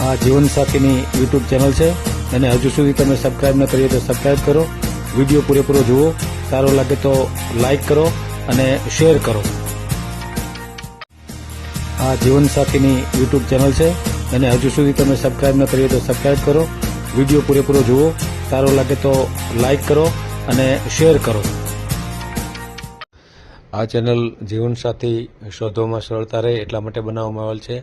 આ જીવનસાથીની YouTube channel છે. અને હજુ સુધી તમે સબસ્ક્રાઈબ ન કરીએ તો સબસ્ક્રાઈબ કરો. વીડિયો પૂરેપૂરો જુઓ. સારો લાગે તો લાઇક કરો અને શેર કરો. આ જીવનસાથીની યુટ્યુબ ચેનલ છે. અને હજુ સુધી તમે સબસ્ક્રાઈબ ન કરીએ તો સબસ્ક્રાઈબ કરો. વીડિયો પૂરેપૂરો જુઓ. સારો લાગે તો લાઇક કરો અને શેર કરો. આ ચેનલ જીવનસાથી શોધવામાં સરળતા રહે એટલા માટે બનાવવામાં આવેલ છે.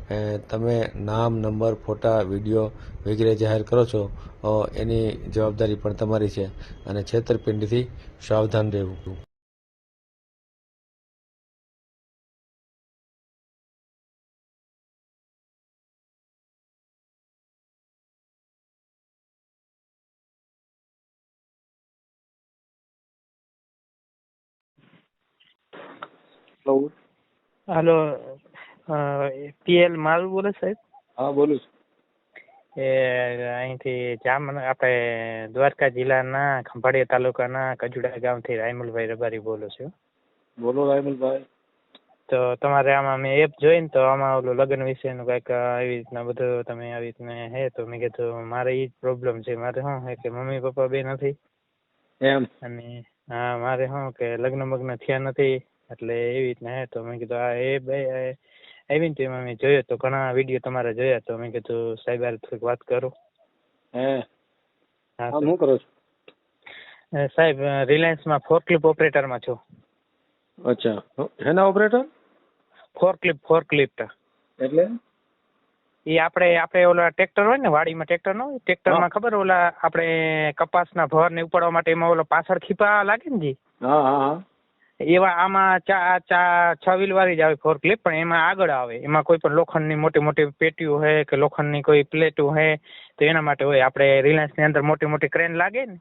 તમે નામ નંબર ફોટા વીડિયો વગેરે જાહેર કરો છો એની જવાબદારી પણ તમારી છે અને છેતરપિંડીથી સાવધાન રહેવું. હેલો હાલો પીએલ માલ બોલે સાહેબ? હા બોલું છું. એ અહીંથી જામ આપણે દ્વારકા જિલ્લાના ખંભાળિયા તાલુકાના કજુડા ગામથી રાયમલભાઈ રબારી બોલું છું. બોલો રાયમલભાઈ. તો તમારે આમાં મેં એપ જોઈને તો આમાં ઓલું લગ્ન વિશેનું કંઈક આવી રીતના બધું તમે આવી રીતના હે તો મેં કીધું મારે એ જ પ્રોબ્લેમ છે. મારે શું કે મમ્મી પપ્પા બે નથી? એમ. અને હા મારે શું કે લગ્ન મગ્ન થયા નથી? એટલે એવી રીતના હે તો મેં કીધું આ એ બે આવી ને તો એમાં મેં જોયો તો ઘણા વીડિયો તમારા જોયા તો મેં કીધું સાહેબ યાર થોડીક વાત કરું. હે? શું કરો છો? સાહેબ રિલાયન્સમાં ફોરક્લિપ ઓપરેટરમાં છું. અચ્છા. હેના ઓપરેટર ફોરક્લિપ ફોરક્લિપ એટલે? એ આપણે આપણે ઓલા ટ્રેક્ટર હોય ને વાડીમાં ટ્રેક્ટર નો હોય ટ્રેક્ટરમાં ખબર ઓલા આપણે કપાસના ભર ને ઉપાડવા માટે એમાં ઓલો પાછળ ખીપા લાગે ને જી? હા હા. એવા આમાં ચા ચા છ વ્હીલ વાળી જ આવે ફોર પણ એમાં આગળ આવે. એમાં કોઈ પણ લોખંડની મોટી મોટી પેટીઓ હોય કે લોખંડની કોઈ પ્લેટો હોય તો એના માટે હોય. આપણે રિલાયન્સની અંદર મોટી મોટી ક્રેન લાગે ને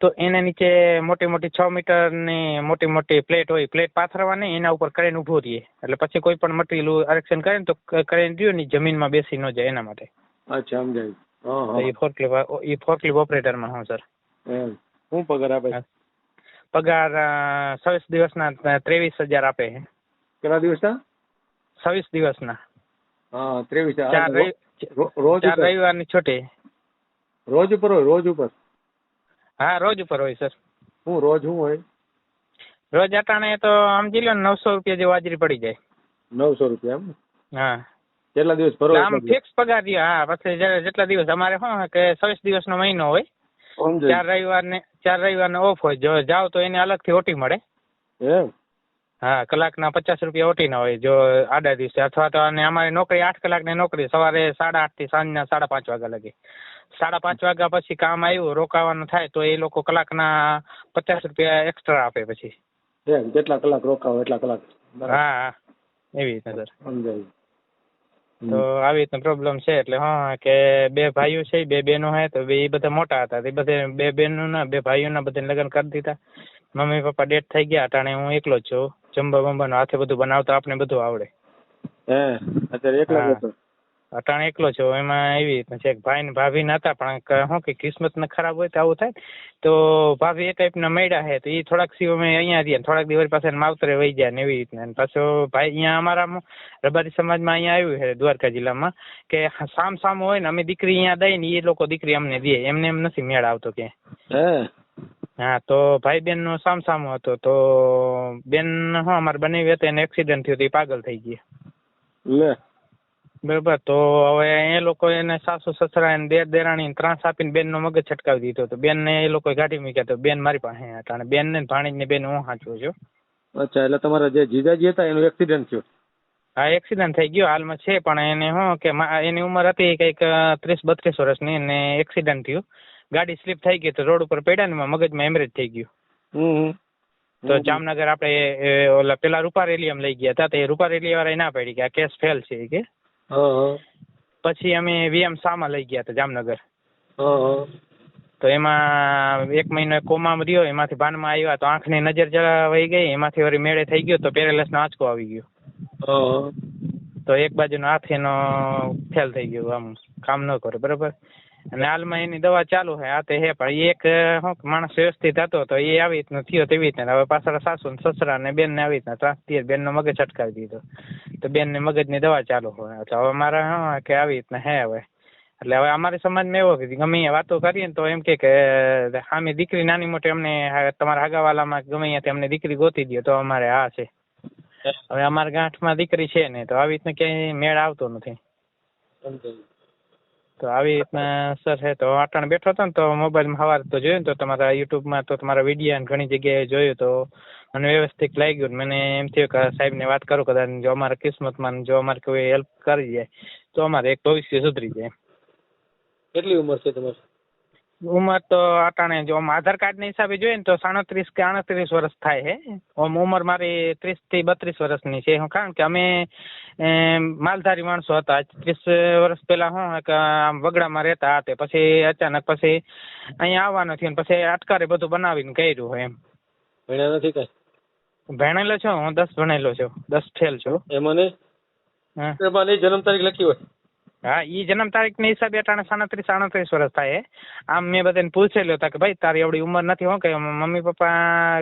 તો એના નીચે મોટી મોટી છ મીટરની મોટી મોટી પ્લેટ હોય પ્લેટ પાથરવાની એના ઉપર ક્રેન ઊભો રહીએ એટલે પછી કોઈ પણ મટીરિયલ આરક્ષણ કરે ને તો ક્રેન રહ્યું ને જમીનમાં બેસી ન જાય એના માટે. અચ્છા સમજાયું. એ હા. એ ફોર ઓપરેટરમાં હું સર શું પગાર આપે? છે? પગાર છવ્વીસ દિવસના ત્રેવીસ હજાર આપે છે. કેટલા દિવસના? છવ્વીસ દિવસના. હા ત્રેવીસ. ચાર રોજ ચાર રવિવારની છૂટી. રોજ ઉપર હોય રોજ ઉપર? હા રોજ ઉપર હોય સર. હું રોજ હું હોય? રોજ અટાણે તો સમજી લો ને નવસો રૂપિયા જેવું હાજરી પડી જાય. નવસો રૂપિયા એમ? હા. કેટલા દિવસ ભરો આમ ફિક્સ પગાર રહ્યો. હા પછી જેટલા દિવસ અમારે શું કે છવ્વીસ દિવસનો મહિનો હોય ચાર રવિવાર ને ચાર રવિવારને ઓફ હોય. જો જાઓ તો એને અલગથી ઓટી મળે. એમ? હા કલાકના પચાસ રૂપિયા ઓટી ના હોય. જો આડા દિવસે અથવા તો અને અમારી નોકરી આઠ કલાકની નોકરી સવારે સાડા આઠથી સાંજના સાડા પાંચ વાગ્યા લગી. સાડા પાંચ વાગ્યા પછી કામ આવ્યું રોકાવાનું થાય તો એ લોકો કલાકના પચાસ રૂપિયા એક્સ્ટ્રા આપે પછી. જેટલા કલાક રોકાવો એટલા કલાક? હા. એવી રીતના સર. સમજાયું. તો આવી રીતનો પ્રોબ્લેમ છે એટલે હા કે બે ભાઈઓ છે બે બહેનો હે તો એ બધા મોટા હતા. તે બધે બે બહેનોના બે ભાઈઓના બધાને લગ્ન કરી દીધા. મમ્મી પપ્પા ડેટ થઈ ગયા અટાણે હું એકલો જ છું. જમવા બમવાનું હાથે બધું બનાવતા આપણે બધું આવડે. હે અત્યારે એકલો. જ હતો? અટાણે એકલો છો. એમાં એવી રીતના છે ભાઈ ને ભાભી નતા પણ શું કે કિસ્મત ને ખરાબ હોય તો આવું થાય. તો ભાભી એ ટાઈપના મળ્યા છે તો એ થોડાક સિવ અમે અહીંયા રહ્યા થોડાક દિવસ પાસે માવતરે વહી ગયા ને એવી રીતના. અને પાછો ભાઈ અહીંયા અમારા રબારી સમાજમાં અહીંયા આવ્યું છે દ્વારકા જિલ્લામાં કે સામ સામ હોય ને અમે દીકરી અહીંયા દઈ ને એ લોકો દીકરી અમને દે. એમને એમ નથી મેળ આવતો કે. હા? તો ભાઈ બેન નો સામ સામો હતો તો બેન હા અમારે બનેવી હતી એને એક્સિડન્ટ થયું તો એ પાગલ થઈ ગયા. બરાબર. તો હવે એ લોકો એને સાસુ સસરા એને દેર દેરાણી ત્રાસ આપીને બેન નો મગજ છટકાવી દીધો તો બેન ને એ લોકો ગાડી મૂક્યા તો બેન મારી પાસે હતા અને બેન ને ભાણી ને બેન હું સાચું છું. અચ્છા એટલે તમારા જે જીજાજી હતા એનું એક્સિડન્ટ થયો? હા એક્સિડન્ટ થઈ ગયો હાલમાં છે પણ એને શું કે એની ઉંમર હતી કંઈક ત્રીસ બત્રીસ વર્ષની અને એક્સિડન્ટ થયું. ગાડી સ્લીપ થઈ ગઈ તો રોડ ઉપર પડ્યા ને મગજમાં એમરેજ થઈ ગયું. તો જામનગર આપણે ઓલા પેલા રૂપારેલી એમ લઈ ગયા હતા તો એ રૂપારેલી વાળા ના પડી કે આ કેસ ફેલ છે કે. હા હા પછી અમે વીએમ શામાં લઈ ગયા હતા જામનગર. તો એમાં એક મહિનો કોમામાં રહ્યો એમાંથી ભાનમાં આવ્યા તો આંખની નજર જરા વહી ગઈ એમાંથી વળી મેળે થઈ ગયો તો પેરેલસનો આંચકો આવી ગયો. તો એક બાજુનો હાથ એનો ફેલ થઈ ગયો આમ કામ ન કરે બરોબર? અને હાલમાં એની દવા ચાલુ છે, આ તે હે પણ એક શું માણસ વ્યવસ્થિત હતો, તો એ આવી રીતનો થયો તેવી રીતના હવે પાછળ સાસુ ને સસરા ને બેન ને આવી રીતના ત્રાસ બેનનો મગજ અટકાવી દીધો. તો બેન ને મગજની દવા ચાલુ હોય. એટલે હવે મારે શું કે આવી રીતના હે હવે. એટલે હવે અમારી સમાજમાં એવો કે ગમે વાતો કરીએ ને તો એમ કે સામે દીકરી નાની મોટી અમને તમારા આગાવાલામાં ગમે ત્યાં અમને દીકરી ગોતી દો તો અમારે આ છે. હવે અમારા ગાંઠમાં દીકરી છે ને તો આવી રીતના ક્યાંય મેળ આવતો નથી. તો આવી રીતના સર છે તો અટાણે બેઠો હતો ને, તો મોબાઈલમાં સવારે તો જોયું ને, તો તમારા યુટ્યુબમાં તો તમારા વિડીયા ઘણી જગ્યાએ જોયું તો મને વ્યવસ્થિત લાગ્યું મને એમ થયું કે સાહેબને વાત કરું કદાચ જો અમારા કિસ્મતમાં જો અમારે કોઈ હેલ્પ કરી જાય, તો અમારે એક ભવિષ્ય સુધરી જાય. કેટલી ઉંમર છે તમારી? ઉંમર તો અટાણે જો આમ આધાર કાર્ડના હિસાબે જોઈએ ને તો સાડત્રીસ કે આડત્રીસ વર્ષ થાય છે આમ ઉંમર મારી ત્રીસથી બત્રીસ વર્ષની છે હું કારણ કે અમે માલધારી માણસો હતા. ત્રીસ વર્ષ પહેલા હું કે આમ વગડામાં રહેતા હતા. પછી અચાનક પછી અહીંયા આવવાનું થયું પછી અટકારે બધું બનાવીને કર્યું હોય એમ. ભણ્યા નથી કઈ? ભણેલો છું હું દસ ભણેલો છું. દસ ફેલ છું. એમાં એમાં જન્મ તારીખ લખી હોય? હા ઈ જન્મ તારીખના હિસાબે અટાણે સાડત્રીસ સાડત્રીસ વર્ષ થાય આમ મેં બધાને પૂછેલું હતા કે ભાઈ તારી એવડી ઉંમર નથી હો કે મમ્મી પપ્પા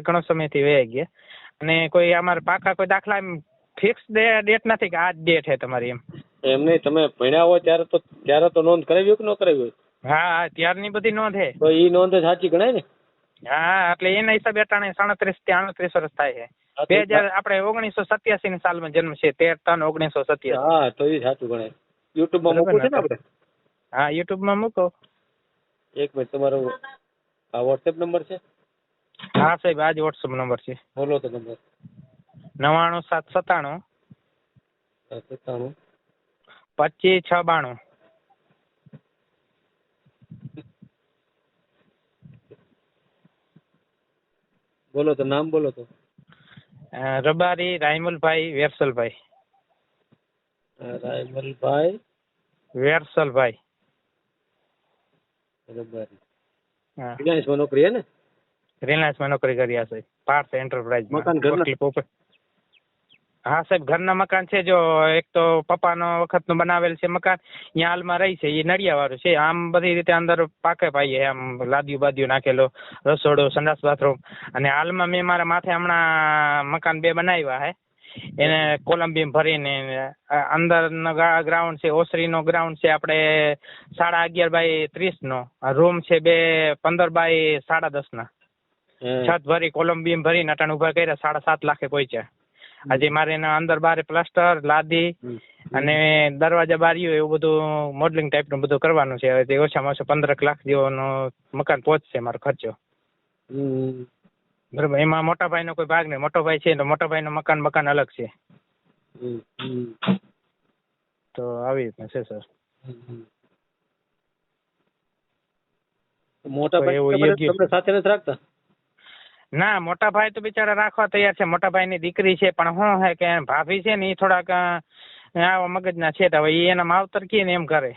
ઘણો સમયથી વહી ગયા. અને કોઈ અમારે પાકા કોઈ દાખલા એમ ફિક્સ ડેટ નથી કે આ જ ડેટ છે તમારી એમ. એમ નહીં તમે ભણ્યા હોય ત્યારે તો ત્યારે તો નોંધ કરાવી કે ન કરાવી હા હા ત્યારની બધી નોંધ છે તો એ નોંધ સાચી ગણાય ને? હા એટલે એના હિસાબે અટાણે સાડત્રીસથી આડત્રીસ વર્ષ થાય છે બે હજાર આપણે ઓગણીસો સત્યાસી ની સાલમાં જન્મ છે તેર ત્રણ ઓગણીસો સત્યાસી. હા તો એ સાચું ગણાય. યુટ્યુબમાં માં મૂકવું છે ને? આપણે? હા યુટ્યુબમાં મૂકો. એક મિનિટ તમારો આ વોટ્સએપ નંબર છે? હા સાહેબ આ જ નંબર છે. બોલો તો નંબર નવાણું સાત સત્તાણું. સત્તાણું. પચીસ છ બાણું. બોલો તો નામ બોલો તો. રબારી રાયમલભાઈ વેરસલભાઈ. રાયમલભાઈ વેરસલભાઈ. રબારી હા. રિલાયન્સમાં નોકરી હે ને? રિલાયન્સમાં નોકરી કર્યા છે. પાર્થ એન્ટરપ્રાઇઝ મકાન ઘરના? હા સાહેબ ઘરના મકાન છે. જો એક તો પપ્પાનો વખતનું બનાવેલ છે મકાન. અહીંયા હાલમાં રહી છે. એ નળિયા વાળું છે. આમ બધી રીતે અંદર પાકે પાઈએ. આમ લાદિયું બાદીઓ નાખેલો. રસોડો સંડાસ બાથરૂમ. અને હાલમાં મેં મારા માથે હમણાં મકાન બે બનાવ્યા હે. એને કોલંબિયમ ભરીને અંદર અંદરનો ગ્રાઉન્ડ છે ઓસરીનો ગ્રાઉન્ડ છે આપણે સાડા અગિયાર બાય ત્રીસનો. રૂમ છે બે પંદર બાય સાડા દસના. ના છત ભરી કોલંબિયમ ભરીને અટાણ ઊભા કર્યા સાડા સાત લાખે પહોંચ્યા. આજે મારે એના અંદર બારે પ્લાસ્ટર લાદી અને દરવાજા બારીઓ એવું બધું મોડલિંગ ટાઈપનું બધું કરવાનું છે. હવે તે ઓછામાં ઓછો પંદરક લાખ જેવાનો મકાન પહોંચશે મારો ખર્ચો. બરાબર. એમાં મોટા ભાઈનો કોઈ ભાગ નહીં. મોટો ભાઈ છે તો મોટા ભાઈનો મકાન મકાન અલગ છે. તો આવી રીતના છે સર. મોટા ભાઈ તમને સાથે નથી રાખતા? ના મોટા ભાઈ તો બિચારા રાખવા તૈયાર છે. મોટા ભાઈની દીકરી છે પણ શું હે કે ભાભી છે ને એ થોડાક આવા મગજના છે તો હવે એના માવતર કહે ને એમ કરે.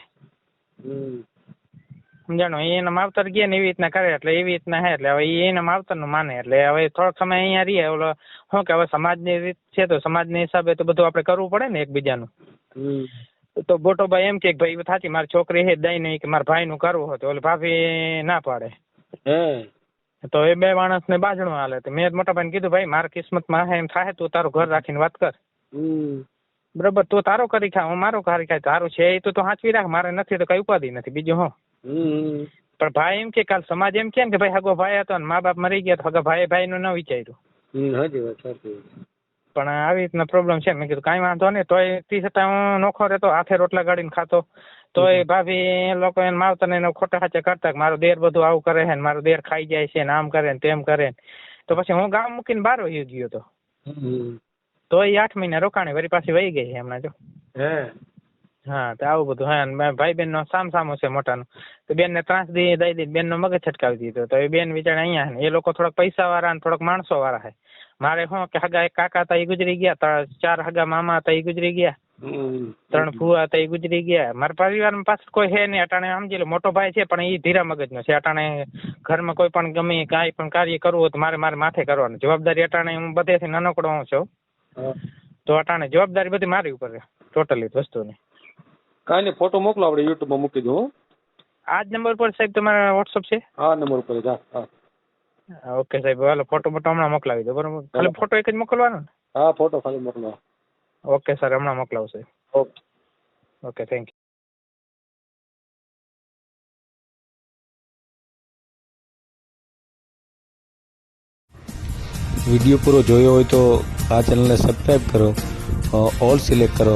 સમજાણું? એ એના માવતર ગયા ને એવી રીતના કરે એટલે એવી રીતના હે એટલે હવે એના એના માવતરનું માને એટલે હવે થોડોક સમય અહીંયા રહીએ. ઓલો શું કે હવે સમાજની રીત છે તો સમાજની હિસાબે તો બધું આપણે કરવું પડે ને એકબીજાનું. તો બોટો ભાઈ એમ કે ભાઈ થાતી મારી છોકરી હે દઈ નહીં કે મારા ભાઈનું કરવું હતું ઓલે ભાભી ના પાડે. તો એ બે માણસને બાજણું હાલે. તો મેં મોટા ભાઈને કીધું ભાઈ મારા કિસ્મતમાં હે એમ થાય તું તારું ઘર રાખીને વાત કર. બરોબર તું તારો કરી ખા હું મારો કરી ખાય તારું છે એ તો તું સાચવી રાખ મારે નથી તો કઈ ઉપાધિ નથી. બીજું હું. પણ ભાઈ એમ કે કાલ સમાજ એમ કે ભાઈ હગો ભાઈ હતો ને મા બાપ મરી ગયા તો હગા ભાઈ નું ન વિચાર્યું. હમ. વાત સાચી પણ આવી રીતના પ્રોબ્લેમ છે. મેં કીધું કાંઈ વાંધો નહીં તોય તી છતાં હું નોખો રહેતો હાથે રોટલા ગાડીને ખાતો. તોય ભાભી એ લોકો એને માવતરને એને ખોટા હાચે કરતા કે મારો દેર બધું આવું કરે છે ને મારો દેર ખાઈ જાય છે ને આમ કરે ને તેમ કરે ને. તો પછી હું ગામ મૂકીને બાર વહી ગયો હતો તો એ આઠ મહિના રોકાણી વળી પાછી વહી ગઈ છે હમણાં જો. હે. હા તો આવું બધું હા અને ભાઈ બેન નો સામ સામો છે મોટાનો. તો બેન ને ત્રાસ દી દઈ દઈ બેન નો મગજ છટકાવી દીધો. તો એ બેન બિચારા અહીંયા છે એ લોકો થોડાક પૈસા વાળા ને થોડાક માણસો વાળા છે. મારે શું કે હગા એક કાકા હતા એ ગુજરી ગયા ચાર હગા મામા હતા એ ગુજરી ગયા. ત્રણ ફુવા હતા એ ગુજરી ગયા. મારા પરિવારમાં પાછળ કોઈ હે નહીં અટાણે સમજી લો મોટો ભાઈ છે પણ એ ધીરા મગજનો છે. અટાણે ઘરમાં કોઈ પણ ગમે કાંઈ પણ કાર્ય કરવું હોય તો મારે મારે માથે કરવાનું. જવાબદારી અટાણે હું બધેથી નાનકડો હું છું. તો અટાણે જવાબદારી બધી મારી ઉપર છે ટોટલી વસ્તુની. કાંઈ નહીં ફોટો મોકલો આપણે યુટ્યુબમાં મૂકી દઉં હો. આ જ નંબર પર સાહેબ તમારા વોટ્સઅપ છે? આ નંબર પર હા. હા ઓકે સાહેબ હાલો ફોટો મોટો હમણાં મોકલાવી દો બરોબર? ખાલી ફોટો એક જ મોકલવાનો ને? હા ફોટો ખાલી મોકલો. ઓકે સર હમણાં મોકલાવશે okay. Okay thank you video પૂરો જોયો હોય તો આ ચેનલને સબસ્ક્રાઈબ કરો ઓલ સિલેક્ટ કરો